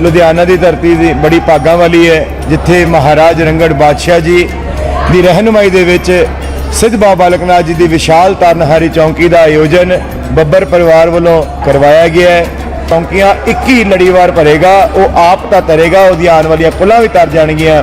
ਲੁਧਿਆਣਾ ਦੀ ਧਰਤੀ ਦੀ ਬੜੀ ਭਾਗਾਂ ਵਾਲੀ ਹੈ, ਜਿੱਥੇ ਮਹਾਰਾਜ ਰੰਗੜ ਬਾਦਸ਼ਾਹ ਜੀ ਦੀ ਰਹਿਨੁਮਾਈ ਦੇ ਵਿੱਚ ਸਿੱਧ ਬਾਬਾ ਬਾਲਕ ਨਾਥ ਜੀ ਦੀ ਵਿਸ਼ਾਲ ਤਰਨਹਾਰੀ ਚੌਂਕੀ ਦਾ ਆਯੋਜਨ ਬੱਬਰ ਪਰਿਵਾਰ ਵੱਲੋਂ ਕਰਵਾਇਆ ਗਿਆ ਹੈ। ਚੌਂਕੀਆਂ 21 ਲੜੀਵਾਰ ਭਰੇਗਾ, ਉਹ ਆਪ ਤਾਂ ਤਰੇਗਾ, ਉਹਦੀਆਂ ਆਉਣ ਵਾਲੀਆਂ ਕੁੱਲਾਂ ਵੀ ਤਰ ਜਾਣਗੀਆਂ।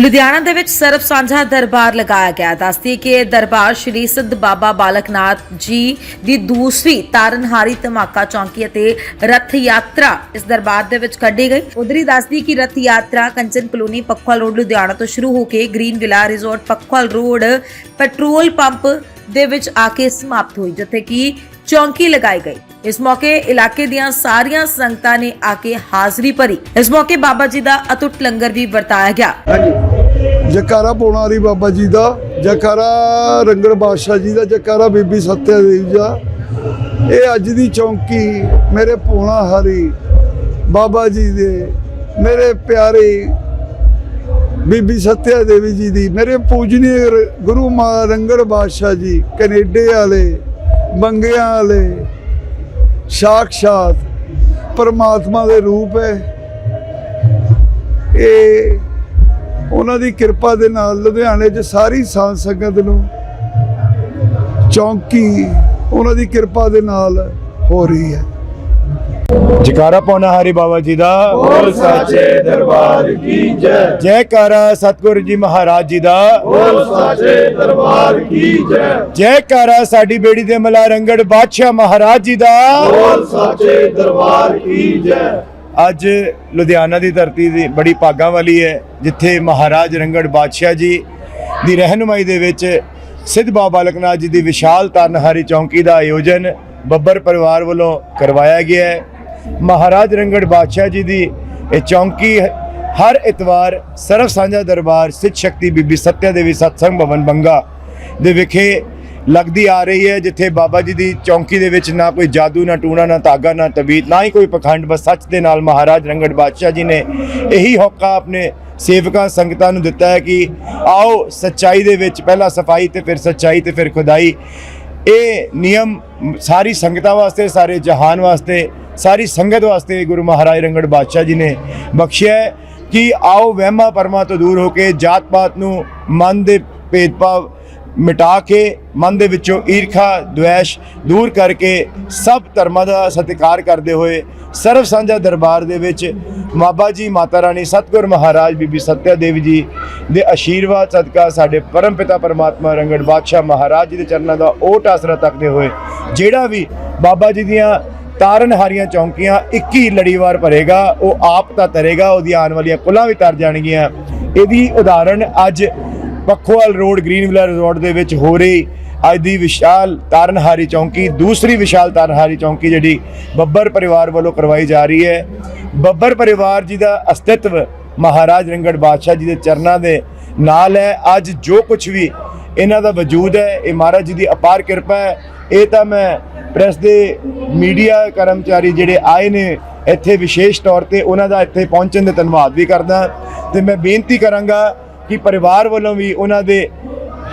ਲੁਧਿਆਣਾ ਦੇ ਵਿੱਚ ਸਰਬ ਸਾਂਝਾ ਦਰਬਾਰ ਲਗਾਇਆ ਗਿਆ। ਦੱਸਦੀ ਕਿ ਇਹ ਦਰਬਾਰ ਸ਼੍ਰੀ ਸਿੱਧ ਬਾਬਾ ਬਾਲਕਨਾਥ ਜੀ ਦੀ ਦੂਸਰੀ ਤਾਰਨਹਾਰੀ ਧਮਾਕਾ ਚੌਂਕੀ ਅਤੇ ਰਥ ਯਾਤਰਾ ਇਸ ਦਰਬਾਰ ਦੇ ਵਿੱਚ ਕੱਢੀ ਗਈ। ਉਧਰੀ ਦੱਸਦੀ ਕਿ ਰਥ ਯਾਤਰਾ ਕੰਚਨ ਕਲੋਨੀ ਪੱਖਵਾਲ ਰੋਡ ਲੁਧਿਆਣਾ ਤੋਂ ਸ਼ੁਰੂ ਹੋ ਕੇ Green Villa Resort Pakhowal road petrol pump ਦੇ ਵਿੱਚ ਆ ਕੇ ਸਮਾਪਤ ਹੋਈ, ਜਿੱਥੇ ਕਿ ਚੌਂਕੀ ਲਗਾਈ ਗਈ। ਇਸ ਮੌਕੇ ਇਲਾਕੇ ਦੀਆਂ ਸਾਰੀਆਂ ਸੰਗਤਾਂ ਨੇ ਆ ਕੇ ਹਾਜ਼ਰੀ ਭਰੀ। ਇਸ ਮੌਕੇ ਬਾਬਾ ਜੀ ਦਾ ਅਟੁੱਟ ਲੰਗਰ ਵੀ ਵਰਤਾਇਆ ਗਿਆ। ਜਕਾਰਾ ਪਾਉਣ ਬਾਬਾ ਜੀ ਦਾ, ਜਕਾਰਾ ਰੰਗੜ ਬਾਦਸ਼ਾਹ ਜੀ ਦਾ, ਜਕਾਰਾ ਬੀਬੀ ਸੱਤਿਆ ਦੇਵੀ ਦਾ। ਇਹ ਅੱਜ ਦੀ ਚੌਂਕੀ ਮੇਰੇ ਪੋਣਾ ਹਰੀ ਬਾਬਾ ਜੀ ਦੇ, ਮੇਰੇ ਪਿਆਰੇ ਬੀਬੀ ਸਤਿਆ ਦੇਵੀ ਜੀ ਦੀ, ਮੇਰੇ ਪੂਜਨੀय ਗੁਰੂ ਮਾ ਰੰਗੜ ਬਾਦਸ਼ਾਹ ਜੀ, ਕੈਨੇਡੇ ਵਾਲੇ ਬੰਗਿਆਂ ਵਾਲੇ। ਸਾਖਸ਼ਾਤ ਪਰਮਾਤਮਾ ਦੇ ਰੂਪ ਹੈ। ਇਹ ਉਹਨਾਂ ਦੀ ਕਿਰਪਾ ਦੇ ਨਾਲ ਲੁਧਿਆਣੇ 'ਚ ਸਾਰੀ ਸਾਧ ਸੰਗਤ ਨੂੰ ਚੌਂਕੀ ਉਹਨਾਂ ਦੀ ਕਿਰਪਾ ਦੇ ਨਾਲ ਹੋ ਰਹੀ ਹੈ। ਜਕਾਰਾ ਪਾਉਣਾ ਹਰੀ ਬਾਬਾ ਜੀ ਦਾ। ਬੋਲ ਸਾਚੇ ਦਰਬਾਰ ਕੀ ਜੈ। ਜੈਕਾਰਾ ਸਤਿਗੁਰੂ ਜੀ ਮਹਾਰਾਜ ਜੀ ਦਾ। ਬੋਲ ਸਾਚੇ ਦਰਬਾਰ ਕੀ ਜੈ। ਜੈਕਾਰਾ ਸਾਡੀ ਬੇੜੀ ਦੇ ਮਲਾ ਰੰਗੜ ਬਾਦਸ਼ਾਹ ਮਹਾਰਾਜ ਜੀ ਦਾ। ਬੋਲ ਸਾਚੇ ਦਰਬਾਰ ਕੀ ਜੈ। ਅੱਜ ਲੁਧਿਆਣਾ ਦੀ ਧਰਤੀ ਦੀ ਬੜੀ ਭਾਗਾਂ ਵਾਲੀ ਹੈ ਜਿੱਥੇ ਮਹਾਰਾਜ ਰੰਗੜ ਬਾਦਸ਼ਾਹ ਜੀ ਦੀ ਰਹਿਨੁਮਾਈ ਦੇ ਵਿੱਚ ਸਿੱਧ ਬਾਬਾ ਬਾਲਕ ਨਾਥ ਜੀ ਦੀ ਵਿਸ਼ਾਲ ਤਰਨਹਾਰੀ ਚੌਂਕੀ ਦਾ ਆਯੋਜਨ ਬੱਬਰ ਪਰਿਵਾਰ ਵੱਲੋਂ ਕਰਵਾਇਆ ਗਿਆ ਹੈ। ਮਹਾਰਾਜ ਰੰਗੜ ਬਾਦਸ਼ਾਹ ਜੀ ਦੀ ਇਹ ਚੌਂਕੀ ਹਰ ਇਤਵਾਰ ਸਰਵ ਸਾਂਝਾ ਦਰਬਾਰ ਸਿੱਧ ਸ਼ਕਤੀ ਬੀਬੀ ਸਤਿਆ ਦੇਵੀ ਸਤਸੰਗ ਭਵਨ ਬੰਗਾ ਦੇ ਵਿਖੇ ਲੱਗਦੀ ਆ ਰਹੀ ਹੈ, ਜਿੱਥੇ ਬਾਬਾ ਜੀ ਦੀ ਚੌਂਕੀ ਦੇ ਵਿੱਚ ਨਾ ਕੋਈ ਜਾਦੂ, ਨਾ ਟੂਣਾ, ਨਾ ਧਾਗਾ, ਨਾ ਤਬੀਤ ਨਾ ਹੀ ਕੋਈ ਪਖੰਡ, ਬਸ ਸੱਚ ਦੇ ਨਾਲ ਮਹਾਰਾਜ ਰੰਗੜ ਬਾਦਸ਼ਾਹ ਜੀ ਨੇ ਇਹੀ ਹੋਕਾ ਆਪਣੇ ਸੇਵਕਾਂ, ਸੰਗਤਾਂ ਨੂੰ ਦਿੱਤਾ ਹੈ ਕਿ ਆਓ ਸੱਚਾਈ ਦੇ ਵਿੱਚ ਪਹਿਲਾਂ ਸਫ਼ਾਈ ਤੇ ਫਿਰ ਸੱਚਾਈ ਤੇ ਫਿਰ ਖੁਦਾਈ। ਇਹ ਨਿਯਮ ਸਾਰੀ ਸੰਗਤਾਂ ਵਾਸਤੇ, ਸਾਰੇ ਜਹਾਨ ਵਾਸਤੇ, ਸਾਰੀ ਸੰਗਤ ਵਾਸਤੇ ਗੁਰੂ ਮਹਾਰਾਜ ਰੰਗੜ ਬਾਦਸ਼ਾਹ ਜੀ ਨੇ ਬਖਸ਼ਿਆ ਕਿ ਆਓ ਵਹਿਮਾਂ ਪਰਮਾਂ ਤੋਂ ਦੂਰ ਹੋ ਕੇ ਜਾਤ ਪਾਤ ਨੂੰ ਮਨ ਦੇ ਭੇਦਭਾਵ ਮਿਟਾ ਕੇ ਮਨ ਦੇ ਵਿੱਚੋਂ ਈਰਖਾ ਦੁਐਸ਼ ਦੂਰ ਕਰਕੇ ਸਭ ਧਰਮਾਂ ਦਾ ਸਤਿਕਾਰ ਕਰਦੇ ਹੋਏ ਸਰਵ ਸਾਂਝਾ ਦਰਬਾਰ ਦੇ ਵਿੱਚ ਮਾਬਾ ਜੀ ਮਾਤਾ ਰਾਣੀ ਸਤਗੁਰ ਮਹਾਰਾਜ ਬੀਬੀ ਸਤਿਆ ਦੇਵੀ ਜੀ ਦੇ ਆਸ਼ੀਰਵਾਦ ਸਦਕਾ ਸਾਡੇ ਪਰਮ ਪਿਤਾ ਪਰਮਾਤਮਾ ਰੰਗੜ ਬਾਦਸ਼ਾਹ ਮਹਾਰਾਜ ਜੀ ਦੇ ਚਰਨਾਂ ਦਾ ਓਟ ਆਸਰਾ ਤੱਕਦੇ ਹੋਏ ਜਿਹੜਾ ਵੀ ਬਾਬਾ ਜੀ ਦੀਆਂ ਤਾਰਨਹਾਰੀਆਂ ਚੌਂਕੀਆਂ 21 ਲੜੀਵਾਰ ਭਰੇਗਾ, ਉਹ ਆਪ ਤਾਂ ਤਰੇਗਾ ਉਹਦੀ ਆਉਣ ਵਾਲੀਆਂ ਕੁੱਲਾਂ ਵੀ ਤਰ ਜਾਣਗੀਆਂ। ਇਹਦੀ ਉਦਾਹਰਣ ਅੱਜ ਪੱਖੋਵਾਲ ਰੋਡ ਗ੍ਰੀਨਵਿਲਾ ਰਿਜ਼ੋਰਟ ਦੇ ਵਿੱਚ ਹੋ ਰਹੀ ਅੱਜ ਦੀ ਵਿਸ਼ਾਲ ਤਾਰਨਹਾਰੀ ਚੌਂਕੀ, ਦੂਸਰੀ ਵਿਸ਼ਾਲ ਤਾਰਨਹਾਰੀ ਚੌਂਕੀ ਜਿਹੜੀ ਬੱਬਰ ਪਰਿਵਾਰ ਵੱਲੋਂ ਕਰਵਾਈ ਜਾ ਰਹੀ ਹੈ। ਬੱਬਰ ਪਰਿਵਾਰ ਜੀ ਦਾ ਅਸਤਿਤਵ ਮਹਾਰਾਜ ਰੰਗੜ ਬਾਦਸ਼ਾਹ ਜੀ ਦੇ ਚਰਨਾਂ ਦੇ ਨਾਲ ਹੈ। ਅੱਜ ਜੋ ਕੁਝ ਵੀ ਇਹਨਾਂ ਦਾ ਵਜੂਦ ਹੈ, ਇਹ ਮਹਾਰਾਜ ਜੀ ਦੀ ਅਪਾਰ ਕਿਰਪਾ ਹੈ। ਇਹ ਤਾਂ ਮੈਂ ਪ੍ਰੈਸ ਦੇ ਮੀਡੀਆ ਕਰਮਚਾਰੀ ਜਿਹੜੇ ਆਏ ਨੇ ਇੱਥੇ ਵਿਸ਼ੇਸ਼ ਤੌਰ ਤੇ, ਉਹਨਾਂ ਦਾ ਇੱਥੇ ਪਹੁੰਚਣ ਦੇ ਧੰਨਵਾਦ ਵੀ ਕਰਦਾ। ਤੇ ਮੈਂ ਬੇਨਤੀ ਕਰਾਂਗਾ ਕਿ ਪਰਿਵਾਰ ਵੱਲੋਂ ਵੀ ਉਹਨਾਂ ਦੇ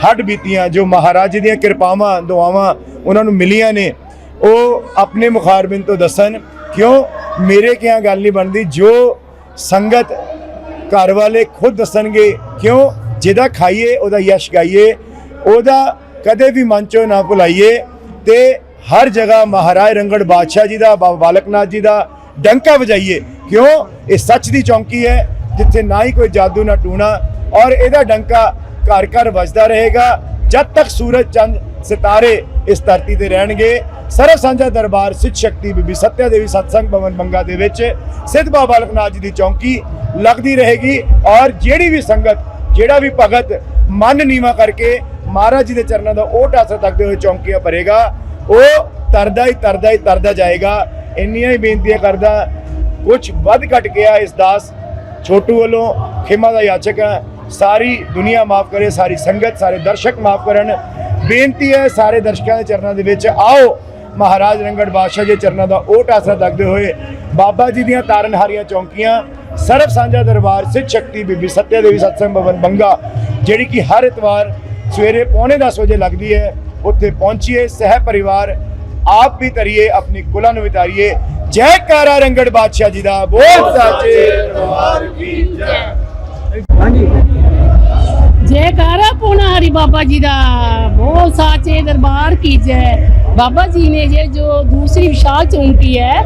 ਹੱਡ ਬੀਤੀਆਂ, ਜੋ ਮਹਾਰਾਜ ਜੀ ਦੀਆਂ ਕਿਰਪਾਵਾਂ, ਦੁਆਵਾਂ ਉਹਨਾਂ ਨੂੰ ਮਿਲੀਆਂ ਨੇ, ਉਹ ਆਪਣੇ ਮੁਖਾਰਬਿਨ ਤੋਂ ਦੱਸਣ, ਕਿਉਂ ਮੇਰੇ ਕਿਹਾ ਗੱਲ ਨਹੀਂ ਬਣਦੀ? ਜੋ ਸੰਗਤ ਘਰ ਵਾਲੇ ਖੁਦ ਦੱਸਣਗੇ, ਕਿਉਂ ਜਿਹਦਾ ਖਾਈਏ, ਉਹਦਾ ਯਸ਼ ਗਾਈਏ, ਉਹਦਾ ਕਦੇ ਵੀ ਮਨ ਚੋਂ ਨਾ ਭੁਲਾਈਏ ਤੇ ਹਰ ਜਗ੍ਹਾ ਮਹਾਰਾਜ ਰੰਗੜ ਬਾਦਸ਼ਾਹ ਜੀ ਦਾ, ਬਾਬਾ ਬਾਲਕ ਨਾਥ ਜੀ ਦਾ ਡੰਕਾ ਵਜਾਈਏ। ਕਿਉਂ? ਇਹ ਸੱਚ ਦੀ ਚੌਂਕੀ ਹੈ, ਜਿੱਥੇ ਨਾ ਹੀ ਕੋਈ ਜਾਦੂ ਨਾ ਟੂਣਾ ਔਰ ਇਹਦਾ ਡੰਕਾ ਘਰ ਘਰ ਵੱਜਦਾ ਰਹੇਗਾ। ਜਦ ਤੱਕ ਸੂਰਜ ਚੰਦ ਸਿਤਾਰੇ ਇਸ ਧਰਤੀ ਤੇ ਰਹਿਣਗੇ ਸਰਵ ਸਾਂਝਾ ਦਰਬਾਰ ਸਿੱਧ ਸ਼ਕਤੀ ਬੀਬੀ ਸੱਤਿਆ ਦੇਵੀ ਸਤਸੰਗ ਭਵਨ ਬੰਗਾ ਦੇ ਵਿੱਚ ਸਿੱਧ ਬਾਬਾ ਬਾਲਕ ਜੀ ਦੀ ਚੌਂਕੀ ਲੱਗਦੀ ਰਹੇਗੀ। ਔਰ ਜਿਹੜੀ ਵੀ ਸੰਗਤ, ਜਿਹੜਾ ਵੀ ਭਗਤ ਮਨ ਨੀਵਾ ਕਰਕੇ ਮਹਾਰਾਜ ਜੀ ਦੇ ਚਰਨਾਂ ਦਾ ਉਹ ਟਾਸਾ ਤੱਕਦੇ ਹੋਏ ਚੌਂਕੀਆਂ ਭਰੇਗਾ, ਉਹ ਤਰਦਾ ਹੀ ਤਰਦਾ ਹੀ ਤਰਦਾ ਜਾਏਗਾ। ਇੰਨੀਆਂ ਹੀ ਬੇਨਤੀਆਂ ਕਰਦਾ ਕੁਝ ਵੱਧ ਘਟ ਗਿਆ ਇਸ ਦਾਸ ਛੋਟੂ ਵੱਲੋਂ, ਖਿਮਾ ਦਾ ਯਾਚਕ ਹੈ। ਸਾਰੀ ਦੁਨੀਆ ਮਾਫ ਕਰੇ, ਸਾਰੀ ਸੰਗਤ, ਸਾਰੇ ਦਰਸ਼ਕ ਮਾਫ ਕਰਨ। ਬੇਨਤੀ ਹੈ ਸਾਰੇ ਦਰਸ਼ਕਾਂ ਦੇ ਚਰਨਾਂ ਦੇ ਵਿੱਚ, ਆਓ ਮਹਾਰਾਜ ਰੰਗੜ ਬਾਦਸ਼ਾਹ ਦੇ ਚਰਨਾਂ ਦਾ ਓਟ ਆਸਰਾ ਤੱਕਦੇ ਹੋਏ ਬਾਬਾ ਜੀ ਦੀਆਂ ਤਾਰਨਹਾਰੀਆਂ ਚੌਂਕੀਆਂ, ਸਰਬ ਸਾਂਝਾ ਦਰਬਾਰ ਸਿੱਧ ਸ਼ਕਤੀ, ਬੀਬੀ ਸੱਤਿਆ ਦੇਵੀ ਸਤਸੰਗ ਭਵਨ, ਬੰਗਾ, ਜਿਹੜੀ ਕਿ ਹਰ ਇਤਵਾਰ ਸਵੇਰੇ ਪੌਣੇ ਦਸ ਵਜੇ ਲੱਗਦੀ ਹੈ, ਉੱਥੇ ਪਹੁੰਚੀਏ, ਸਹਿ ਪਰਿਵਾਰ, ਆਪ ਵੀ ਤਰੀਏ ਆਪਣੀ ਕੁਲਾਂ ਨੂੰ ਵਿਤਾਰੀਏ। ਜੈਕਾਰਾ ਰੰਗੜ ਬਾਦਸ਼ਾਹ ਜੀ ਦਾ, ਬੋਲ ਸਾਚੇ ਦਰਬਾਰ ਕੀ ਜੈ। जयकारा पूना हरि बाबा जी का बहुत साचे दरबार की जय। बाबा जी ने ये जो दूसरी विशाल चौंकी है,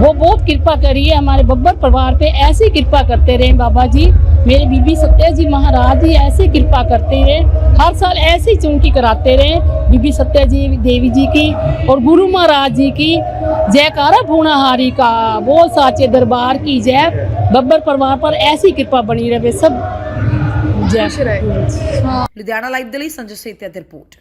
वो बहुत कृपा करी है हमारे बब्बर परिवार पे। ऐसी कृपा करते रहे बाबा जी। मेरे बीबी सत्या जी महाराज जी ऐसे कृपा करते रहे। हर साल ऐसी चुनकी कराते रहे बीबी सत्या जी देवी जी की और गुरु महाराज जी की। जयकारा पूर्णाहारी का बहुत साचे दरबार की जय। बब्बर परिवार पर ऐसी कृपा बनी रहे, सब जय ਲੁਧਿਆਣਾ ਲਾਈਵ ਦੇ ਲਈ ਸੰਜੇ ਸੇਤੀਆ ਦੀ ਰਿਪੋਰਟ।